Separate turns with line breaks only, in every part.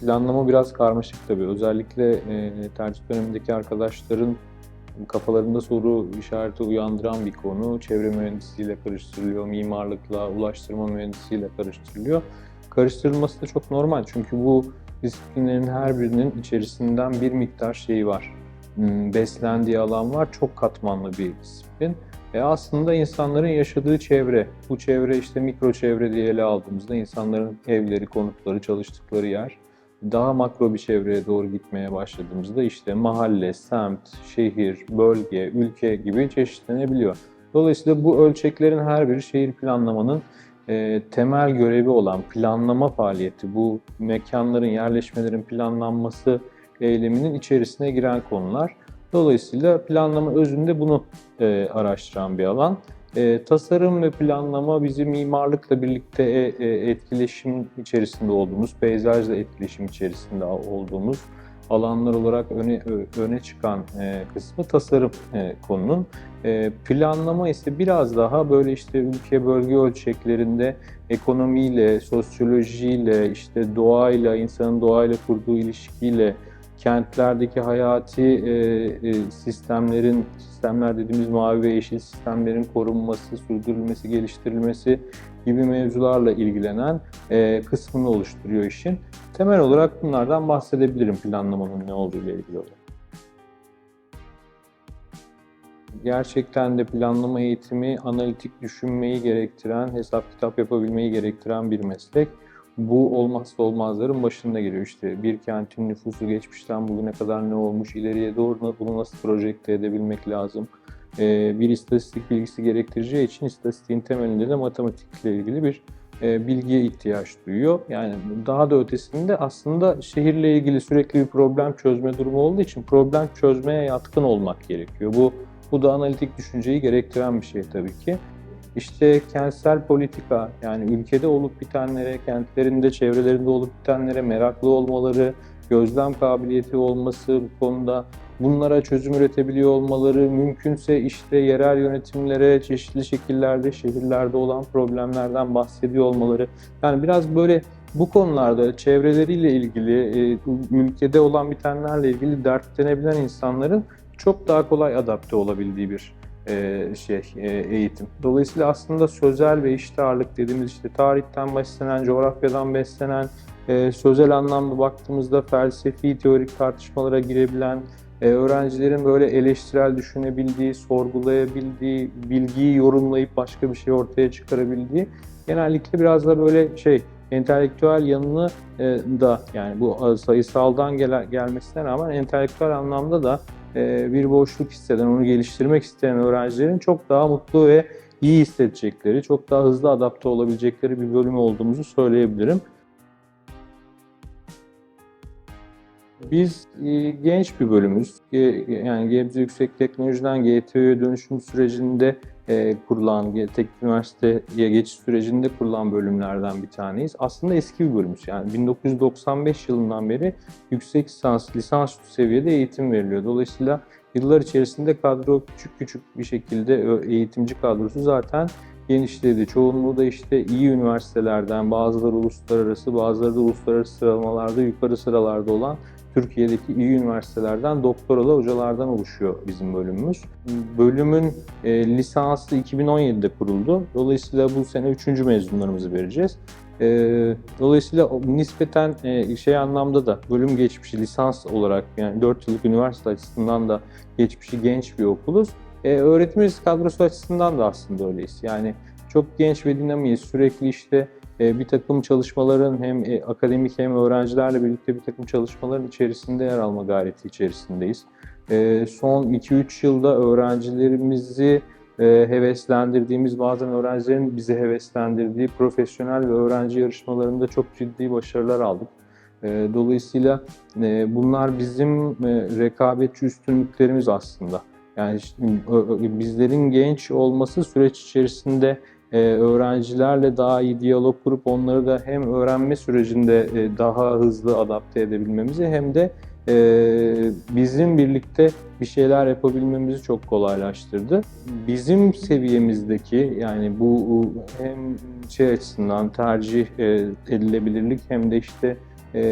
Planlama biraz karmaşık tabii. Özellikle e, tercih dönemindeki arkadaşların kafalarında soru işareti uyandıran bir konu. Çevre mühendisiyle karıştırılıyor, mimarlıkla, ulaştırma mühendisiyle karıştırılıyor. Karıştırılması da çok normal çünkü bu disiplinlerin her birinin içerisinden bir miktar şeyi var. Hmm, Beslendiği alan var. Çok katmanlı bir disiplin. E aslında insanların yaşadığı çevre, bu çevre işte mikro çevre diye ele aldığımızda insanların evleri, konutları, çalıştıkları yer. Daha makro bir çevreye doğru gitmeye başladığımızda işte mahalle, semt, şehir, bölge, ülke gibi çeşitlenebiliyor. Dolayısıyla bu ölçeklerin her biri şehir planlamanın e, temel görevi olan planlama faaliyeti, bu mekanların, yerleşmelerin planlanması eyleminin içerisine giren konular. Dolayısıyla planlama özünde bunu e, araştıran bir alan. E, tasarım ve planlama bizim mimarlıkla birlikte e, e, etkileşim içerisinde olduğumuz, peyzajla etkileşim içerisinde olduğumuz alanlar olarak öne öne çıkan e, kısmı tasarım e, konunun. E, planlama ise biraz daha böyle işte ülke bölge ölçeklerinde ekonomiyle, sosyolojiyle, işte doğayla, insanın doğayla kurduğu ilişkiyle kentlerdeki hayati e, e, sistemlerin, sistemler dediğimiz mavi ve yeşil sistemlerin korunması, sürdürülmesi, geliştirilmesi gibi mevzularla ilgilenen e, kısmını oluşturuyor işin. Temel olarak bunlardan bahsedebilirim planlamanın ne olduğu ile ilgili olarak. Gerçekten de planlama eğitimi analitik düşünmeyi gerektiren, hesap kitap yapabilmeyi gerektiren bir meslek bu olmazsa olmazların başında geliyor. İşte bir kentin nüfusu geçmişten bugüne kadar ne olmuş, ileriye doğru bunu nasıl projekte edebilmek lazım. Ee, bir istatistik bilgisi gerektireceği için istatistiğin temelinde de matematikle ilgili bir e, bilgiye ihtiyaç duyuyor. Yani daha da ötesinde aslında şehirle ilgili sürekli bir problem çözme durumu olduğu için problem çözmeye yatkın olmak gerekiyor. Bu bu da analitik düşünceyi gerektiren bir şey tabii ki. İşte kentsel politika yani ülkede olup bitenlere, kentlerinde, çevrelerinde olup bitenlere meraklı olmaları, gözlem kabiliyeti olması bu konuda bunlara çözüm üretebiliyor olmaları, mümkünse işte yerel yönetimlere çeşitli şekillerde, şehirlerde olan problemlerden bahsediyor olmaları. Yani biraz böyle bu konularda çevreleriyle ilgili, e, ülkede olan bitenlerle ilgili dertlenebilen insanların çok daha kolay adapte olabildiği bir şey e, eğitim. Dolayısıyla aslında sözel ve eşit ağırlık dediğimiz işte tarihten beslenen, coğrafyadan beslenen, e, sözel anlamda baktığımızda felsefi, teorik tartışmalara girebilen, e, öğrencilerin böyle eleştirel düşünebildiği, sorgulayabildiği, bilgiyi yorumlayıp başka bir şey ortaya çıkarabildiği, genellikle biraz da böyle şey entelektüel yanını e, da yani bu sayısaldan gel gelmesine rağmen entelektüel anlamda da e, bir boşluk hisseden, onu geliştirmek isteyen öğrencilerin çok daha mutlu ve iyi hissedecekleri, çok daha hızlı adapte olabilecekleri bir bölüm olduğumuzu söyleyebilirim. Biz e, genç bir bölümüz. E, yani Gebze Yüksek Teknoloji'den GTÖ'ye dönüşüm sürecinde e, kurulan, Teknik Üniversiteye geçiş sürecinde kurulan bölümlerden bir taneyiz. Aslında eski bir bölümüz. Yani 1995 yılından beri yüksek lisans, lisansüstü seviyede eğitim veriliyor. Dolayısıyla yıllar içerisinde kadro küçük küçük bir şekilde eğitimci kadrosu zaten genişledi. Çoğunluğu da işte iyi üniversitelerden, bazıları uluslararası, bazıları da uluslararası sıralamalarda yukarı sıralarda olan Türkiye'deki iyi üniversitelerden doktoralı hocalardan oluşuyor bizim bölümümüz. Bölümün e, lisansı 2017'de kuruldu. Dolayısıyla bu sene 3. mezunlarımızı vereceğiz. E, dolayısıyla nispeten e, şey anlamda da bölüm geçmişi lisans olarak yani 4 yıllık üniversite açısından da geçmişi genç bir okuluz. E, öğretim kadrosu açısından da aslında öyleyiz. Yani çok genç ve dinamiyiz. Sürekli işte e, bir takım çalışmaların hem e, akademik hem öğrencilerle birlikte bir takım çalışmaların içerisinde yer alma gayreti içerisindeyiz. E, son 2-3 yılda öğrencilerimizi heveslendirdiğimiz, bazen öğrencilerin bizi heveslendirdiği profesyonel ve öğrenci yarışmalarında çok ciddi başarılar aldık. Dolayısıyla bunlar bizim rekabetçi üstünlüklerimiz aslında. Yani bizlerin genç olması süreç içerisinde e, öğrencilerle daha iyi diyalog kurup onları da hem öğrenme sürecinde e, daha hızlı adapte edebilmemizi hem de e, bizim birlikte bir şeyler yapabilmemizi çok kolaylaştırdı. Bizim seviyemizdeki yani bu hem şey açısından tercih edilebilirlik hem de işte e,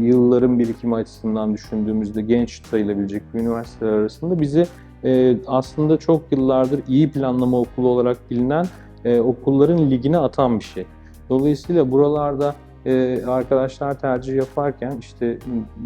yılların birikimi açısından düşündüğümüzde genç sayılabilecek bir üniversiteler arasında bizi e, aslında çok yıllardır iyi planlama okulu olarak bilinen e, okulların ligine atan bir şey. Dolayısıyla buralarda e, arkadaşlar tercih yaparken işte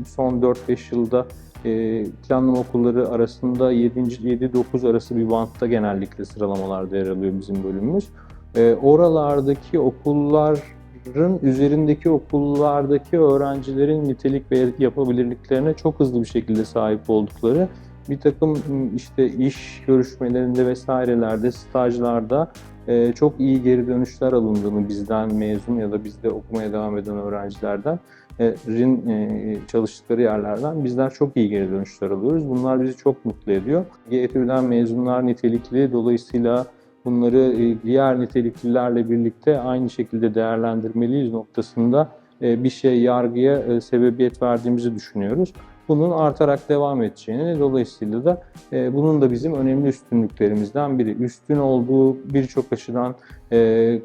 son 4-5 yılda e, planlama okulları arasında 7-9 arası bir bantta genellikle sıralamalarda yer alıyor bizim bölümümüz. E, oralardaki okulların üzerindeki okullardaki öğrencilerin nitelik ve yapabilirliklerine çok hızlı bir şekilde sahip oldukları bir takım işte iş görüşmelerinde vesairelerde, stajlarda e, çok iyi geri dönüşler alındığını bizden mezun ya da bizde okumaya devam eden öğrencilerden e, rin e, çalıştıkları yerlerden bizler çok iyi geri dönüşler alıyoruz. Bunlar bizi çok mutlu ediyor. GETÜ'den mezunlar nitelikli, dolayısıyla bunları e, diğer niteliklilerle birlikte aynı şekilde değerlendirmeliyiz noktasında e, bir şey yargıya e, sebebiyet verdiğimizi düşünüyoruz bunun artarak devam edeceğini dolayısıyla da e, bunun da bizim önemli üstünlüklerimizden biri. Üstün olduğu birçok açıdan e,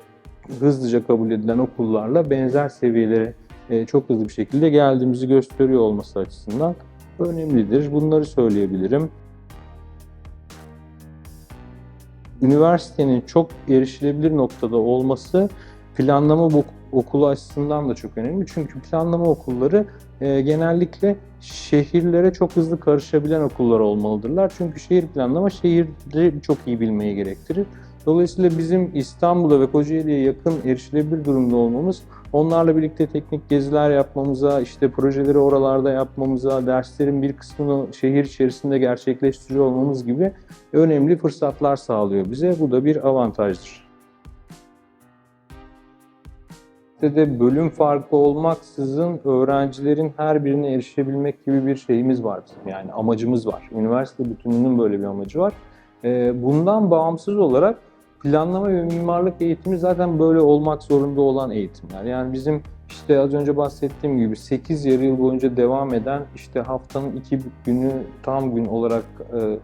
hızlıca kabul edilen okullarla benzer seviyelere e, çok hızlı bir şekilde geldiğimizi gösteriyor olması açısından önemlidir. Bunları söyleyebilirim. Üniversitenin çok erişilebilir noktada olması planlama okulu açısından da çok önemli. Çünkü planlama okulları e, genellikle şehirlere çok hızlı karışabilen okullar olmalıdırlar. Çünkü şehir planlama şehirde çok iyi bilmeyi gerektirir. Dolayısıyla bizim İstanbul'a ve Kocaeli'ye yakın erişilebilir durumda olmamız, onlarla birlikte teknik geziler yapmamıza, işte projeleri oralarda yapmamıza, derslerin bir kısmını şehir içerisinde gerçekleştiriyor olmamız gibi önemli fırsatlar sağlıyor bize. Bu da bir avantajdır. De bölüm farkı olmaksızın öğrencilerin her birine erişebilmek gibi bir şeyimiz var bizim. Yani amacımız var. Üniversite bütününün böyle bir amacı var. Ee, bundan bağımsız olarak planlama ve mimarlık eğitimi zaten böyle olmak zorunda olan eğitimler. Yani bizim işte az önce bahsettiğim gibi 8 yarı yıl boyunca devam eden işte haftanın iki günü tam gün olarak e,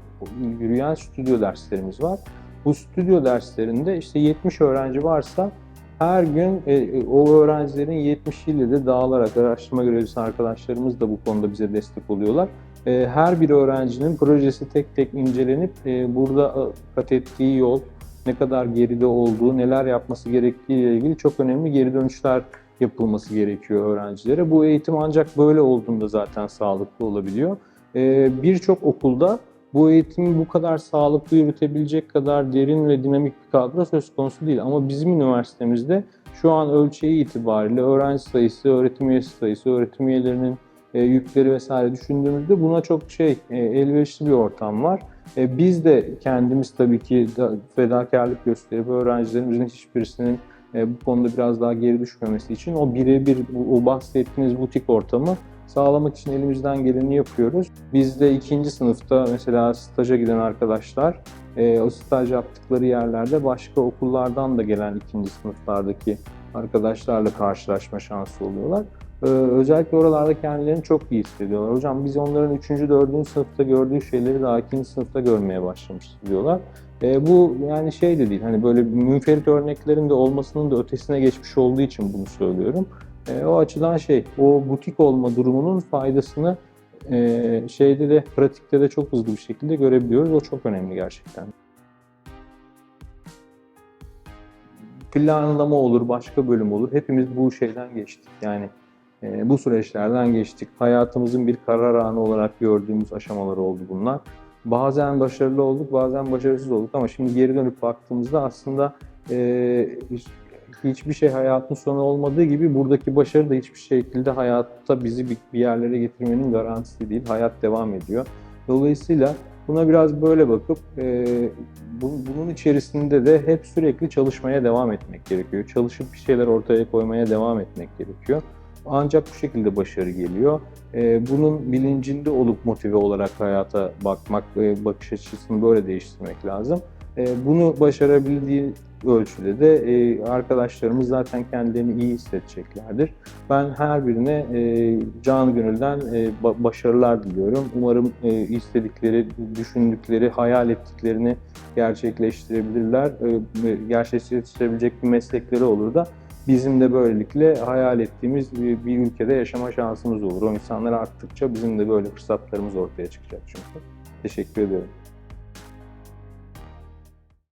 yürüyen stüdyo derslerimiz var. Bu stüdyo derslerinde işte 70 öğrenci varsa her gün e, e, o öğrencilerin 70 ile de dağılarak araştırma görevlisi arkadaşlarımız da bu konuda bize destek oluyorlar. E, her bir öğrencinin projesi tek tek incelenip e, burada e, kat ettiği yol, ne kadar geride olduğu, neler yapması gerektiği ile ilgili çok önemli geri dönüşler yapılması gerekiyor öğrencilere. Bu eğitim ancak böyle olduğunda zaten sağlıklı olabiliyor. E, Birçok okulda bu eğitimi bu kadar sağlıklı yürütebilecek kadar derin ve dinamik bir kadro söz konusu değil. Ama bizim üniversitemizde şu an ölçeği itibariyle öğrenci sayısı, öğretim üyesi sayısı, öğretim üyelerinin e, yükleri vesaire düşündüğümüzde buna çok şey e, elverişli bir ortam var. E, biz de kendimiz tabii ki da, fedakarlık gösterip öğrencilerimizin hiçbirisinin e, bu konuda biraz daha geri düşmemesi için o birebir o bahsettiğiniz butik ortamı sağlamak için elimizden geleni yapıyoruz. Biz de ikinci sınıfta mesela staja giden arkadaşlar e, o staj yaptıkları yerlerde başka okullardan da gelen ikinci sınıflardaki arkadaşlarla karşılaşma şansı oluyorlar. Ee, özellikle oralarda kendilerini çok iyi hissediyorlar. Hocam biz onların 3. 4. sınıfta gördüğü şeyleri daha 2. sınıfta görmeye başlamışız diyorlar. E, bu yani şey de değil, hani böyle münferit örneklerin de olmasının da ötesine geçmiş olduğu için bunu söylüyorum. E, o açıdan şey, o butik olma durumunun faydasını e, şeyde de, pratikte de çok hızlı bir şekilde görebiliyoruz. O çok önemli gerçekten. Planlama olur, başka bölüm olur. Hepimiz bu şeyden geçtik. Yani e, bu süreçlerden geçtik. Hayatımızın bir karar anı olarak gördüğümüz aşamalar oldu bunlar. Bazen başarılı olduk, bazen başarısız olduk ama şimdi geri dönüp baktığımızda aslında e, hiçbir şey hayatın sonu olmadığı gibi buradaki başarı da hiçbir şekilde hayatta bizi bir yerlere getirmenin garantisi değil. Hayat devam ediyor. Dolayısıyla buna biraz böyle bakıp e, bu, bunun içerisinde de hep sürekli çalışmaya devam etmek gerekiyor. Çalışıp bir şeyler ortaya koymaya devam etmek gerekiyor. Ancak bu şekilde başarı geliyor. E, bunun bilincinde olup motive olarak hayata bakmak, e, bakış açısını böyle değiştirmek lazım. E, bunu başarabildiği ölçüde de e, arkadaşlarımız zaten kendilerini iyi hissedeceklerdir. Ben her birine e, can gönülden e, başarılar diliyorum. Umarım e, istedikleri, düşündükleri, hayal ettiklerini gerçekleştirebilirler. E, gerçekleştirebilecek bir meslekleri olur da Bizim de böylelikle hayal ettiğimiz bir, bir ülkede yaşama şansımız olur. O insanlar arttıkça bizim de böyle fırsatlarımız ortaya çıkacak çünkü. Teşekkür ediyorum.